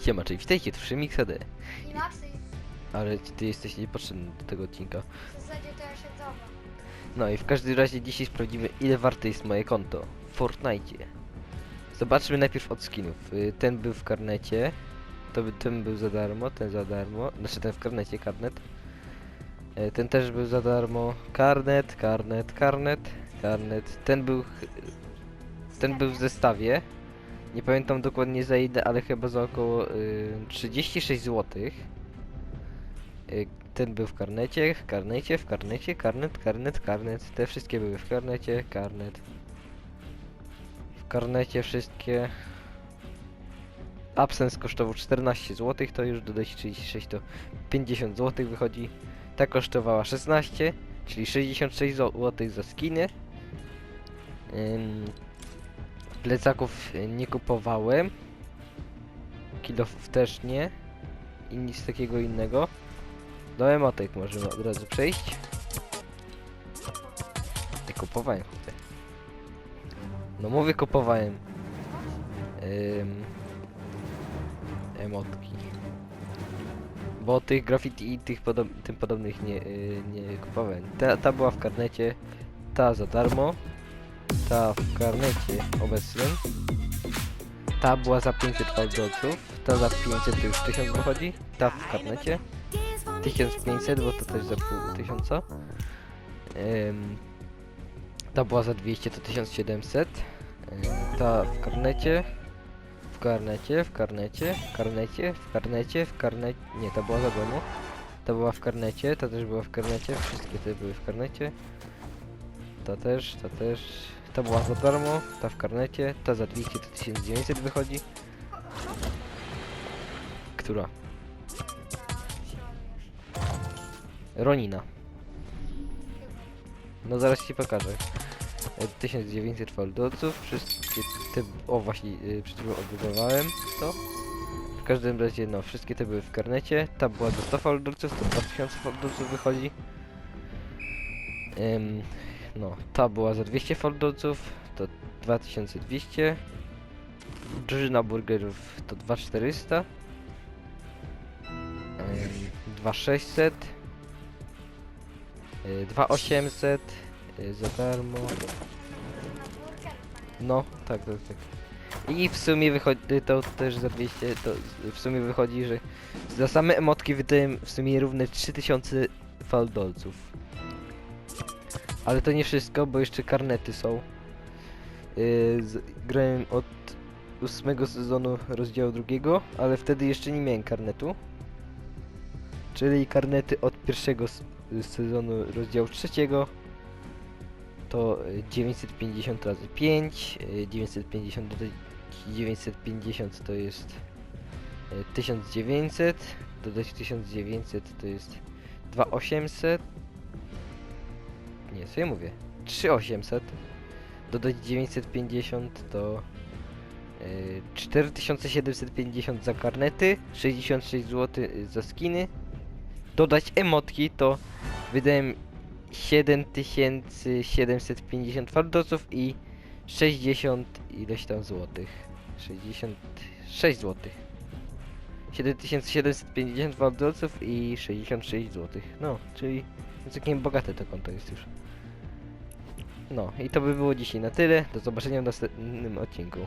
Siema, czyli witajcie w. Inaczej, Ale ty jesteś niepotrzebny do tego odcinka. w zasadzie to ja się. No i w każdym razie dzisiaj sprawdzimy ile warte jest moje konto w Fortnite. Zobaczmy najpierw od skinów. Y, Ten był w karnecie. To by, ten był za darmo, ten za darmo. Znaczy ten w karnecie, karnet. Y, Ten też był za darmo. Karnet, karnet, karnet, karnet. Ten był... ch- Ten był w zestawie. Nie pamiętam dokładnie za ile, ale chyba za około y, 36 zł. Ten był w karnecie, w karnecie, w karnecie, karnet, karnet, karnet. Te wszystkie były w karnecie, karnet. W karnecie wszystkie. Absens kosztował 14 zł, to już dodać 36 to 50 zł wychodzi. Ta kosztowała 16, czyli 66 zł za skiny. Ym, plecaków nie kupowałem. Kilofów też nie. I nic takiego innego. Do emotek możemy od razu przejść. Nie kupowałem chłopie. No mówię kupowałem. Ym, emotki. Bo tych graffiti i tych tym podobnych nie, y, nie kupowałem. Ta, ta była w karnecie, ta za darmo, ta w karnecie obecnym, ta była za 500 dolców, ta za 500 to już 1000 wychodzi, ta w karnecie, 1500, bo to też za pół tysiąca. Ta była za 200 to 1700. Ym, ta w karnecie. W karnecie, w karnecie, w karnecie, w karnecie, w karnecie. Nie, ta była za domu. Ta była w karnecie, ta też była w karnecie. Wszystkie te były w karnecie. Ta też, ta też. Ta była za darmo, ta w karnecie, ta za 200 to 1900 wychodzi. Która? Ronina. No zaraz ci pokażę. E, 1900 faldolców, wszystkie te... O właśnie, yy, przed chwilą odbudowałem to. W każdym razie, no, wszystkie te były w karnecie. Ta była za 100 faldolców, to 2000 faldolców wychodzi. Ym, no, ta była za 200 faldolców, to 2200. Drużyna burgerów to 2400. Ym, 2600. Y, 2800 y, za darmo. No, tak, tak, tak. I w sumie wychodzi to też za 200, to w sumie wychodzi, że za same emotki wydałem w sumie równe 3000 faldolców. Ale to nie wszystko, bo jeszcze karnety są. Yy, z, grałem od ósmego sezonu rozdziału drugiego, ale wtedy jeszcze nie miałem karnetu. Czyli karnety od pierwszego s- sezonu rozdziału trzeciego to y, 950 razy 5, y, 950 dodać 950 to jest y, 1900, dodać 1900 to jest 2800, nie, co ja mówię, 3800, dodać 950 to y, 4750 za karnety, 66 zł za skiny, dodać emotki to wydałem 7750 faldosów i 60 ileś tam złotych. 66 złotych. 7750 faldosów i 66 złotych. No, czyli całkiem bogate to konto jest już. No i to by było dzisiaj na tyle. Do zobaczenia w następnym odcinku.